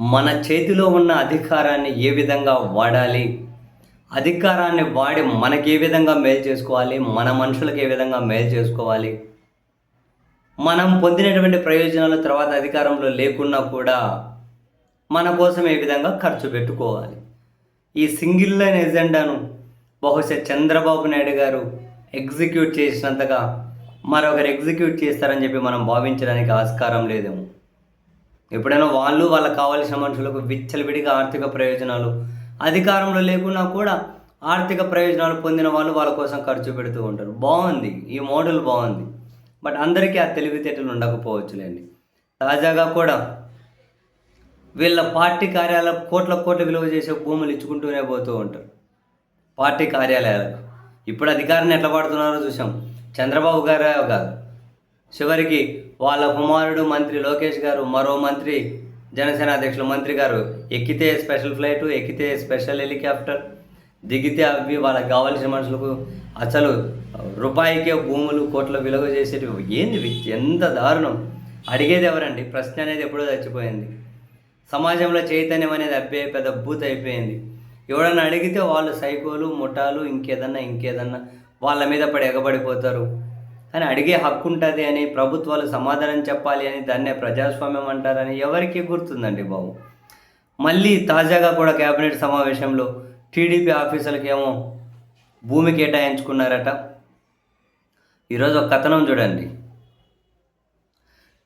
మన చేతిలో ఉన్న అధికారాన్ని ఏ విధంగా వాడాలి? అధికారాన్ని వాడి మనకి ఏ విధంగా మేలు చేసుకోవాలి? మన మనుషులకు ఏ విధంగా మేలు చేసుకోవాలి? మనం పొందినటువంటి ప్రయోజనాలు తర్వాత అధికారంలో లేకున్నా కూడా మన కోసం ఏ విధంగా ఖర్చు పెట్టుకోవాలి? ఈ సింగిల్ లైన్ ఎజెండాను బహుశా చంద్రబాబు నాయుడు గారు ఎగ్జిక్యూట్ చేసినంతగా మరొకరు ఎగ్జిక్యూట్ చేస్తారని చెప్పి మనం భావించడానికి ఆస్కారం లేదేమో. ఎప్పుడైనా వాళ్ళు వాళ్ళకి కావాల్సిన మనుషులకు విచ్చలవిడిగా ఆర్థిక ప్రయోజనాలు అధికారంలో లేకున్నా కూడా ఆర్థిక ప్రయోజనాలు పొందిన వాళ్ళు వాళ్ళ కోసం ఖర్చు పెడుతూ ఉంటారు. బాగుంది. ఈ మోడల్ బాగుంది. బట్ అందరికీ ఆ తెలివితేటలు ఉండకపోవచ్చులేండి. తాజాగా కూడా వీళ్ళ పార్టీ కార్యాలయం కోట్ల కోట్ల విలువ చేసే భూములు ఇచ్చుకుంటూనే పోతూ ఉంటారు. పార్టీ కార్యాలయాలకు. ఇప్పుడు అధికారాన్ని ఎట్లా పడుతున్నారో చూసాం చంద్రబాబు గారే కాదు. చివరికి వాళ్ళ కుమారుడు మంత్రి లోకేష్ గారు మరో మంత్రి జనసేన అధ్యక్షులు మంత్రి గారు ఎక్కితే స్పెషల్ ఫ్లైట్ ఎక్కితే స్పెషల్ హెలికాప్టర్ దిగితే అవి వాళ్ళకి కావాల్సిన మనుషులకు అసలు రూపాయికే భూములు కోట్ల విలువ చేసేటివి ఏంది ఎంత దారుణం. అడిగేది ఎవరండి? ప్రశ్న అనేది ఎప్పుడో చచ్చిపోయింది. సమాజంలో చైతన్యం అనేది అబ్బే పెద్ద భూత అయిపోయింది. ఎవడన్నా అడిగితే వాళ్ళు సైకోలు ముఠాలు ఇంకేదన్నా ఇంకేదన్నా వాళ్ళ మీద పడి ఎగబడిపోతారు. అని అడిగే హక్కు ఉంటుంది అని ప్రభుత్వాలు సమాధానం చెప్పాలి అని దాన్నే ప్రజాస్వామ్యం అంటారని ఎవరికి గుర్తుందండి బాబు? మళ్ళీ తాజాగా కూడా కేబినెట్ సమావేశంలో టీడీపీ ఆఫీసులకేమో భూమి కేటాయించుకున్నారట. ఈరోజు ఒక కథనం చూడండి.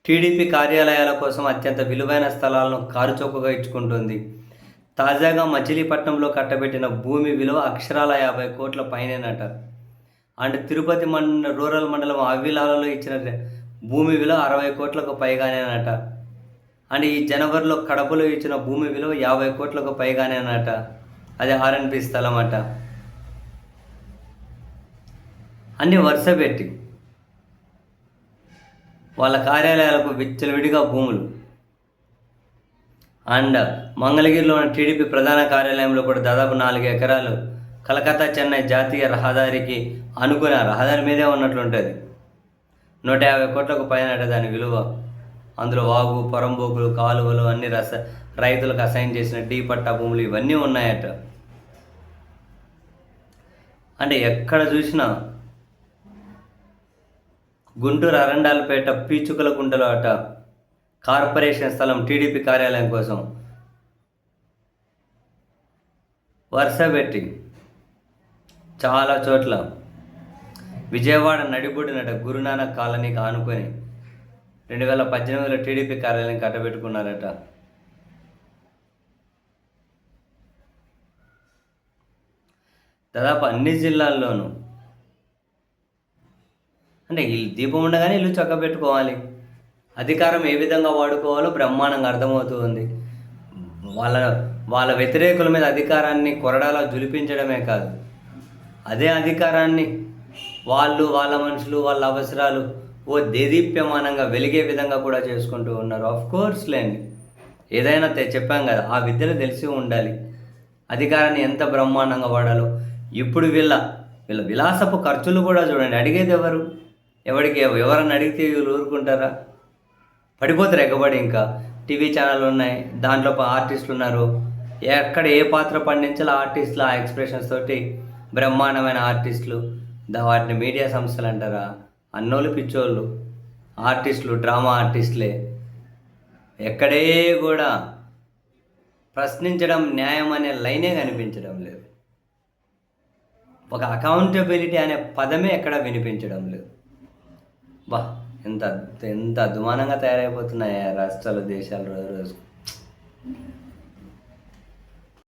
టీడీపీ కార్యాలయాల కోసం అత్యంత విలువైన స్థలాలను కారుచౌకగా ఇచ్చుకుంటుంది. తాజాగా మచిలీపట్నంలో కట్టబెట్టిన భూమి విలువ అక్షరాల యాభై కోట్ల పైనేనట. అండ్ తిరుపతి మండ రూరల్ మండలం అవిలాలలో ఇచ్చిన భూమి విలువ అరవై కోట్లకు పైగానేనట అండ్ ఈ జనవరిలో కడపలో ఇచ్చిన భూమి విలువ యాభై కోట్లకు పైగానేనట అది ఆర్ఎన్పి స్థలం అట అన్ని వరుస పెట్టి. వాళ్ళ కార్యాలయాలకు విచ్చలవిడిగా భూములు. అండ్ మంగళగిరిలో ఉన్న టీడీపీ ప్రధాన కార్యాలయంలో కూడా దాదాపు నాలుగు ఎకరాలు కలకత్తా చెన్నై జాతీయ రహదారికి అనుకున్న రహదారి మీదే ఉన్నట్లుంటుంది. నూట యాభై కోట్లకు పైన దాని విలువ. అందులో వాగు పొరంబోకులు కాలువలు అన్ని రస రైతులకు అసైన్ చేసిన డీ పట్టా భూములు ఇవన్నీ ఉన్నాయట. అంటే ఎక్కడ చూసినా గుంటూరు అరండాలపేట పీచుకల గుంటలో అట. కార్పొరేషన్ స్థలం టీడీపీ కార్యాలయం కోసం. వరుస పెట్టి చాలా చోట్ల విజయవాడ నడిబొడినట గురునానక్ కాలనీకి ఆనుకొని రెండు వేల పద్దెనిమిదిలో టీడీపీ కార్యాలయం కట్టబెట్టుకున్నారట. దాదాపు అన్ని జిల్లాల్లోనూ అంటే ఇల్లు దీపం ఉండగానే ఇల్లు చక్కబెట్టుకోవాలి అధికారం ఏ విధంగా వాడుకోవాలో బ్రహ్మాండంగా అర్థమవుతుంది. వాళ్ళ వాళ్ళ వ్యతిరేకుల మీద అధికారాన్ని కొరడాలా జులిపించడమే కాదు. అదే అధికారాన్ని వాళ్ళు వాళ్ళ మనుషులు వాళ్ళ అవసరాలు ఓ దేదీప్యమానంగా వెలిగే విధంగా కూడా చేసుకుంటూ ఉన్నారు. ఆఫ్ కోర్స్ లేండి. ఏదైనా చెప్పాం కదా ఆ విద్యలు తెలిసి ఉండాలి. అధికారాన్ని ఎంత బ్రహ్మాండంగా వాడాలో. ఇప్పుడు వీళ్ళ వీళ్ళ విలాసపు ఖర్చులు కూడా చూడండి. అడిగేది ఎవరు? ఎవరికి ఎవరన్నా అడిగితే వీళ్ళు ఊరుకుంటారా? పడిపోతారు ఎగబడి ఇంకా. టీవీ ఛానల్ ఉన్నాయి దాంట్లో ఆర్టిస్టులు ఉన్నారు. ఎక్కడ ఏ పాత్ర పండించాలో ఆర్టిస్టులు ఆ ఎక్స్ప్రెషన్స్ తోటి బ్రహ్మాండమైన ఆర్టిస్టులు వాటిని మీడియా సంస్థలు అంటారా? అన్నోళ్ళు పిచ్చోళ్ళు ఆర్టిస్టులు డ్రామా ఆర్టిస్టులే. ఎక్కడే కూడా ప్రశ్నించడం న్యాయం అనే లైనే కనిపించడం లేదు. ఒక అకౌంటబిలిటీ అనే పదమే ఎక్కడ వినిపించడం లేదు. బా ఎంత ఎంత అధ్వానంగా తయారైపోతున్నాయి రాష్ట్రాలు దేశాలు రోజు రోజు